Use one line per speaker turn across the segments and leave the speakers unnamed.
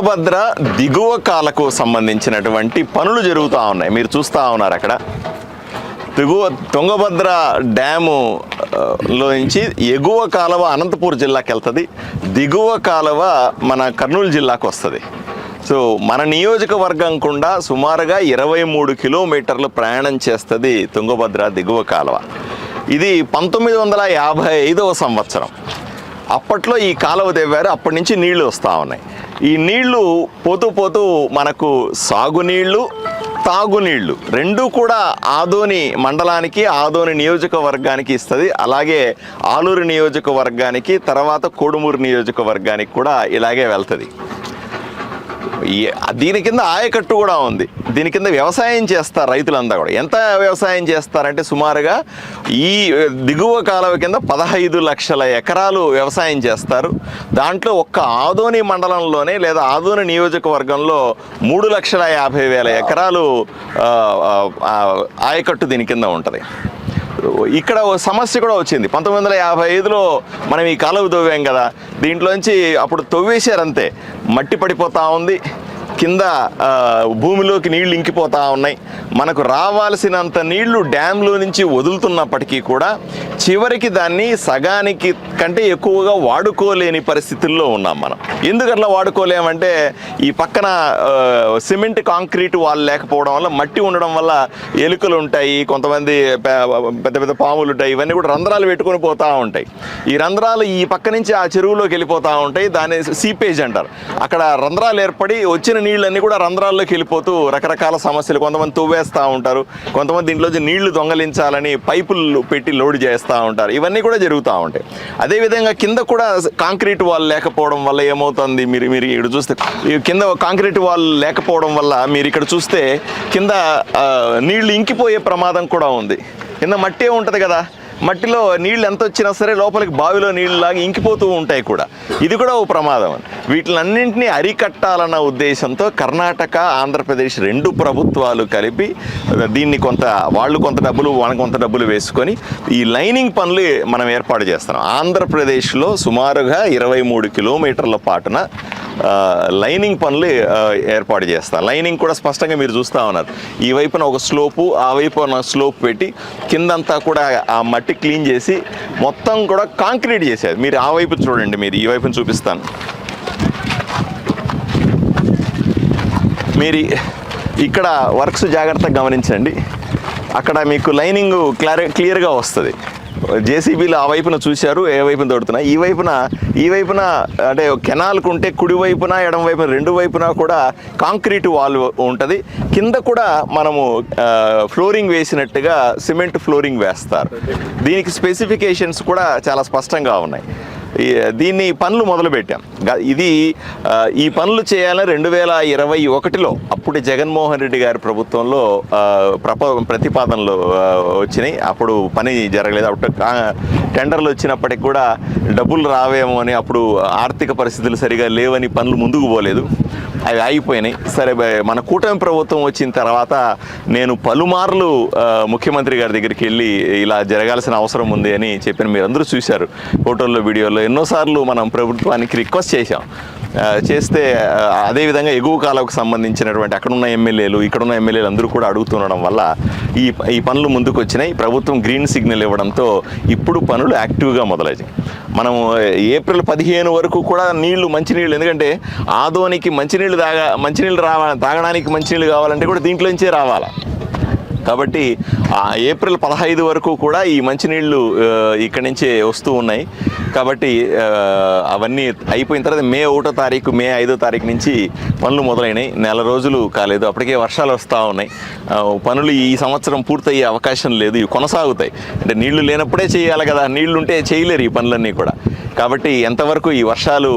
తుంగభద్ర దిగువ కాలకు సంబంధించినటువంటి పనులు జరుగుతూ ఉన్నాయి. మీరు చూస్తూ ఉన్నారు అక్కడ. దిగువ తుంగభద్ర డ్యాము లో నుంచి ఎగువ కాలువ అనంతపూర్ జిల్లాకి వెళ్తుంది. దిగువ కాలువ మన కర్నూలు జిల్లాకు వస్తుంది. సో మన నియోజకవర్గం కూడా సుమారుగా ఇరవై మూడు కిలోమీటర్లు ప్రయాణం చేస్తుంది తుంగభద్ర దిగువ కాలువ. ఇది పంతొమ్మిది వందల యాభై ఐదవ సంవత్సరం. అప్పట్లో ఈ కాలువ తెవ్వారు అప్పటి నుంచి నీళ్ళు వస్తూ ఉన్నాయి. ఈ నీళ్ళు పోతూ పోతూ మనకు సాగునీళ్ళు తాగునీళ్ళు రెండు కూడా ఆదోని మండలానికి ఆదోని నియోజకవర్గానికి ఇస్తుంది. అలాగే ఆలూరు నియోజకవర్గానికి తర్వాత కోడుమూరు నియోజకవర్గానికి కూడా ఇలాగే వెళ్తుంది. దీని కింద ఆయకట్టు కూడా ఉంది. దీని కింద వ్యవసాయం చేస్తారు రైతులంతా కూడా. ఎంత వ్యవసాయం చేస్తారంటే సుమారుగా ఈ దిగువ కాలువ కింద పదహైదు లక్షల ఎకరాలు వ్యవసాయం చేస్తారు. దాంట్లో ఒక్క ఆదోని మండలంలోనే లేదా ఆదోని నియోజకవర్గంలో మూడు లక్షల యాభై వేల ఎకరాలు ఆయకట్టు దీని కింద ఉంటుంది. ఇక్కడ ఓ సమస్య కూడా వచ్చింది. పంతొమ్మిది వందల యాభై ఐదులో మనం ఈ కాలువ తవ్వాం కదా దీంట్లోంచి అప్పుడు తవ్వేశారు అంతే. మట్టి పడిపోతా ఉంది. కింద భూమిలోకి నీళ్ళు ఇంకిపోతూ ఉన్నాయి. మనకు రావాల్సినంత నీళ్ళు డ్యాంలో నుంచి వదులుతున్నప్పటికీ కూడా చివరికి దాన్ని సగానికి కంటే ఎక్కువగా వాడుకోలేని పరిస్థితుల్లో ఉన్నాం మనం. ఎందుకట్లా వాడుకోలేమంటే ఈ పక్కన సిమెంట్ కాంక్రీట్ వాళ్ళు లేకపోవడం వల్ల మట్టి ఉండడం వల్ల ఎలుకలు ఉంటాయి కొంతమంది పెద్ద పెద్ద పాములు ఉంటాయి ఇవన్నీ కూడా రంధ్రాలు పెట్టుకొని పోతూ ఉంటాయి. ఈ రంధ్రాలు ఈ పక్క నుంచి ఆ చెరువులోకి వెళ్ళిపోతూ ఉంటాయి దాని సీపేజ్ అంటారు. అక్కడ రంధ్రాలు ఏర్పడి వచ్చిన నీళ్ళన్నీ కూడా రంధ్రాల్లోకి వెళ్ళిపోతూ రకరకాల సమస్యలు కొంతమంది తువ్వేస్తూ ఉంటారు. కొంతమంది దీంట్లోంచి నీళ్ళు దొంగలించాలని పైపులు పెట్టి లోడ్ చేస్తూ ఉంటారు. ఇవన్నీ కూడా జరుగుతూ ఉంటాయి. అదేవిధంగా కింద కూడా కాంక్రీట్ వాల్ లేకపోవడం వల్ల ఏమవుతుంది? మీరు మీరు ఇక్కడ చూస్తే కింద కాంక్రీట్ వాల్ లేకపోవడం వల్ల మీరు ఇక్కడ చూస్తే కింద నీళ్ళు ఇంకిపోయే ప్రమాదం కూడా ఉంది. కింద మట్టే ఉంటుంది కదా? మట్టిలో నీళ్ళు ఎంత వచ్చినా సరే లోపలికి బావిలో నీళ్ళు లాగా ఇంకిపోతూ ఉంటాయి కూడా. ఇది కూడా ఓ ప్రమాదం వీటిలన్నింటినీ అరికట్టాలన్న ఉద్దేశంతో కర్ణాటక ఆంధ్రప్రదేశ్ రెండు ప్రభుత్వాలు కలిపి దీన్ని కొంత వాళ్ళు కొంత డబ్బులు వాళ్ళ కొంత డబ్బులు వేసుకొని ఈ లైనింగ్ పనులు మనం ఏర్పాటు చేస్తున్నాం. ఆంధ్రప్రదేశ్లో సుమారుగా ఇరవై మూడు కిలోమీటర్ల పాటున లైనింగ్ పనులు ఏర్పాటు చేస్తాను లైనింగ్ కూడా స్పష్టంగా మీరు చూస్తూ ఉన్నారు. ఈ వైపున ఒక స్లోపు ఆ వైపున స్లోప్ పెట్టి కిందంతా కూడా ఆ మట్టి క్లీన్ చేసి మొత్తం కూడా కాంక్రీట్ చేసేది. మీరు ఆ వైపు చూడండి మీరు ఈ వైపున చూపిస్తాను. మీరు ఇక్కడ వర్క్స్ జాగ్రత్తగా గమనించండి. అక్కడ మీకు లైనింగ్ క్లారి క్లియర్గా వస్తుంది. జేసీబీలు ఆ వైపున చూశారు ఏ వైపున తోడుతున్నా ఈ వైపున ఈ వైపున అంటే కెనాల్కు ఉంటే కుడి వైపున ఎడమ వైపున రెండు వైపున కూడా కాంక్రీట్ వాల్ ఉంటుంది. కింద కూడా మనము ఫ్లోరింగ్ వేసినట్టుగా సిమెంట్ ఫ్లోరింగ్ వేస్తారు. దీనికి స్పెసిఫికేషన్స్ కూడా చాలా స్పష్టంగా ఉన్నాయి. దీన్ని పనులు మొదలుపెట్టాం. ఇది ఈ పనులు చేయాలని రెండు వేల ఇరవై ఒకటిలో అప్పుడు జగన్మోహన్ రెడ్డి గారి ప్రభుత్వంలో ప్రప ప్రతిపాదనలు వచ్చినాయి. అప్పుడు పని జరగలేదు. అప్పుడు టెండర్లు వచ్చినప్పటికి కూడా డబ్బులు రావేమో అని అప్పుడు ఆర్థిక పరిస్థితులు సరిగా లేవని పనులు ముందుకు పోలేదు. అవి ఆగిపోయినాయి. సరే మన కూటమి ప్రభుత్వం వచ్చిన తర్వాత నేను పలుమార్లు ముఖ్యమంత్రి గారి దగ్గరికి వెళ్ళి ఇలా జరగాల్సిన అవసరం ఉంది అని చెప్పిన మీరందరూ చూశారు. ఫోటోల్లో వీడియోల్లో ఎన్నోసార్లు మనం ప్రభుత్వానికి రిక్వెస్ట్ చేశాం. చేస్తే అదేవిధంగా ఎగువ కాలకు సంబంధించినటువంటి అక్కడున్న ఎమ్మెల్యేలు ఇక్కడున్న ఎమ్మెల్యేలు అందరూ కూడా అడుగుతుండడం వల్ల ఈ ఈ పనులు ముందుకు వచ్చినాయి. ప్రభుత్వం గ్రీన్ సిగ్నల్ ఇవ్వడంతో ఇప్పుడు పనులు యాక్టివ్గా మొదలయ్యాయి. మనం ఏప్రిల్ పదిహేను వరకు కూడా నీళ్ళు మంచినీళ్ళు ఎందుకంటే ఆదోనికి మంచినీళ్ళు తాగా మంచినీళ్ళు రావాలి తాగడానికి మంచినీళ్ళు కావాలంటే కూడా దీంట్లోంచే రావాలా. కాబట్టి ఏప్రిల్ పదహైదు వరకు కూడా ఈ మంచినీళ్ళు ఇక్కడి నుంచే వస్తూ ఉన్నాయి. కాబట్టి అవన్నీ అయిపోయిన తర్వాత మే ఒకటో తారీఖు మే ఐదో తారీఖు నుంచి పనులు మొదలైనాయి. నెల రోజులు కాలేదు. అప్పటికే వర్షాలు వస్తూ ఉన్నాయి. పనులు ఈ సంవత్సరం పూర్తయ్యే అవకాశం లేదు. ఇవి కొనసాగుతాయి. అంటే నీళ్ళు లేనప్పుడే చేయాలి కదా. నీళ్ళుంటే చేయలేరు ఈ పనులన్నీ కూడా. కాబట్టి ఎంతవరకు ఈ వర్షాలు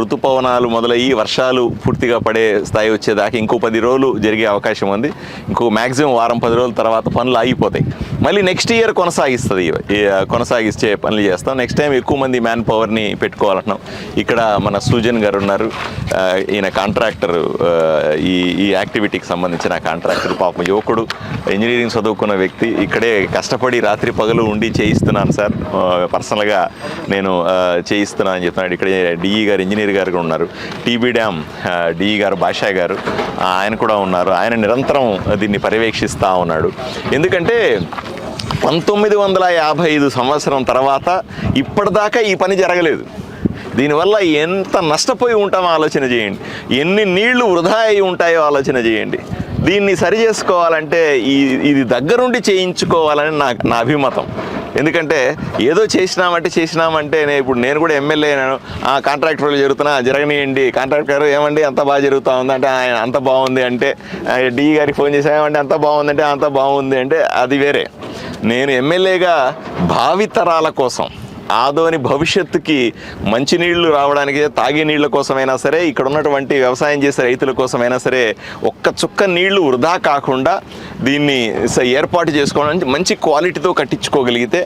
ఋతుపవనాలు మొదలయ్యి వర్షాలు పూర్తిగా పడే స్థాయి వచ్చేదాకా ఇంకో పది రోజులు జరిగే అవకాశం ఉంది. ఇంకో మ్యాక్సిమం వారం పది రోజుల తర్వాత పనులు ఆగిపోతాయి. మళ్ళీ నెక్స్ట్ ఇయర్ కొనసాగిస్తుంది. కొనసాగిస్తే పనులు చేస్తాం. నెక్స్ట్ టైం ఎక్కువ మంది మ్యాన్ పవర్ని పెట్టుకోవాలంటున్నాం. ఇక్కడ మన సూజన్ గారు ఉన్నారు. ఈయన కాంట్రాక్టర్ ఈ ఈ యాక్టివిటీకి సంబంధించిన కాంట్రాక్టర్ పాపం యువకుడు ఇంజనీరింగ్ చదువుకున్న వ్యక్తి. ఇక్కడే కష్టపడి రాత్రి పగలు ఉండి చేయిస్తున్నాను సార్. పర్సనల్గా నేను చేయిస్తున్నా అని చెప్తున్నాడు. ఇక్కడ డిఈ గారు ఇంజనీర్ గారు కూడా ఉన్నారు. టీబీ డ్యామ్ డిఈ గారు భాషా గారు ఆయన కూడా ఉన్నారు. ఆయన నిరంతరం దీన్ని పర్యవేక్షిస్తూ ఉన్నాడు. ఎందుకంటే పంతొమ్మిది వందల యాభై ఐదు సంవత్సరం తర్వాత ఇప్పటిదాకా ఈ పని జరగలేదు. దీనివల్ల ఎంత నష్టపోయి ఉంటామో ఆలోచన చేయండి. ఎన్ని నీళ్ళు వృధా అయి ఉంటాయో ఆలోచన చేయండి. దీన్ని సరి చేసుకోవాలంటే ఈ ఇది దగ్గరుండి చేయించుకోవాలని నా నా అభిమతం. ఎందుకంటే ఏదో చేసినామంటే చేసినామంటే నేను ఇప్పుడు నేను కూడా ఎమ్మెల్యే ఆ కాంట్రాక్ట్ రోజులు జరుగుతున్నా జరగనియండి కాంట్రాక్ట్ గారు ఏమండి అంత బాగా జరుగుతూ ఉంది అంటే ఆయన అంత బాగుంది అంటే డి గారికి ఫోన్ చేసామంటే అంత బాగుంది అంటే అంత బాగుంది అంటే అది వేరే. నేను ఎమ్మెల్యేగా భావితరాల కోసం ఆదోని భవిష్యత్తుకి మంచినీళ్ళు రావడానికి తాగే నీళ్ళ కోసమైనా సరే ఇక్కడ ఉన్నటువంటి వ్యవసాయం చేసే రైతుల కోసమైనా సరే ఒక్క చుక్క నీళ్ళు వృధా కాకుండా దీన్ని స- ఏర్పాటు చేసుకోవడానికి మంచి క్వాలిటీతో కట్టించుకోగలిగితే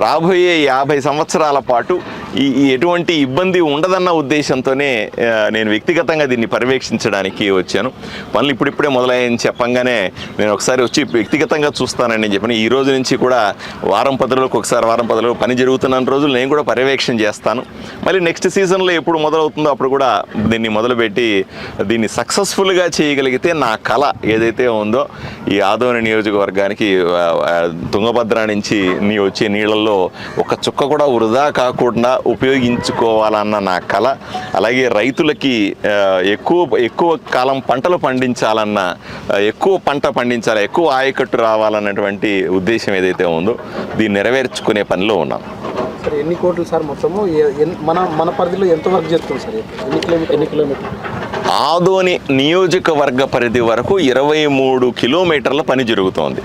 రాబోయే యాభై సంవత్సరాల పాటు ఈ ఎటువంటి ఇబ్బంది ఉండదన్న ఉద్దేశంతోనే నేను వ్యక్తిగతంగా దీన్ని పర్యవేక్షించడానికి వచ్చాను. పనులు ఇప్పుడిప్పుడే మొదలయ్యని చెప్పంగానే నేను ఒకసారి వచ్చి వ్యక్తిగతంగా చూస్తానని చెప్పని. ఈ రోజు నుంచి కూడా వారం పదులకు ఒకసారి వారం పదులకు పని జరుగుతున్న రోజులు నేను కూడా పర్యవేక్షణ చేస్తాను. మళ్ళీ నెక్స్ట్ సీజన్లో ఎప్పుడు మొదలవుతుందో అప్పుడు కూడా దీన్ని మొదలుపెట్టి దీన్ని సక్సెస్ఫుల్గా చేయగలిగితే నా కళ ఏదైతే ఉందో ఈ ఆదోని నియోజకవర్గానికి తుంగభద్ర నుంచి నీ వచ్చే నీళ్ళల్లో ఒక చుక్క కూడా వృధా కాకుండా ఉపయోగించుకోవాలన్న నా కళ అలాగే రైతులకి ఎక్కువ ఎక్కువ కాలం పంటలు పండించాలన్న ఎక్కువ పంట పండించాలి ఎక్కువ ఆయకట్టు రావాలన్నటువంటి ఉద్దేశం ఏదైతే ఉందో దీన్ని నెరవేర్చుకునే పనిలో ఉన్నాం.
సార్ ఎన్ని కోట్లు సార్ మొత్తము? మన మన పరిధిలో ఎంత వర్క్ జరుగుతుంది సార్? ఎన్ని కిలోమీటర్ ఎన్ని కిలోమీటర్
ఆదోని నియోజకవర్గ పరిధి వరకు ఇరవై మూడు కిలోమీటర్ల పని జరుగుతోంది.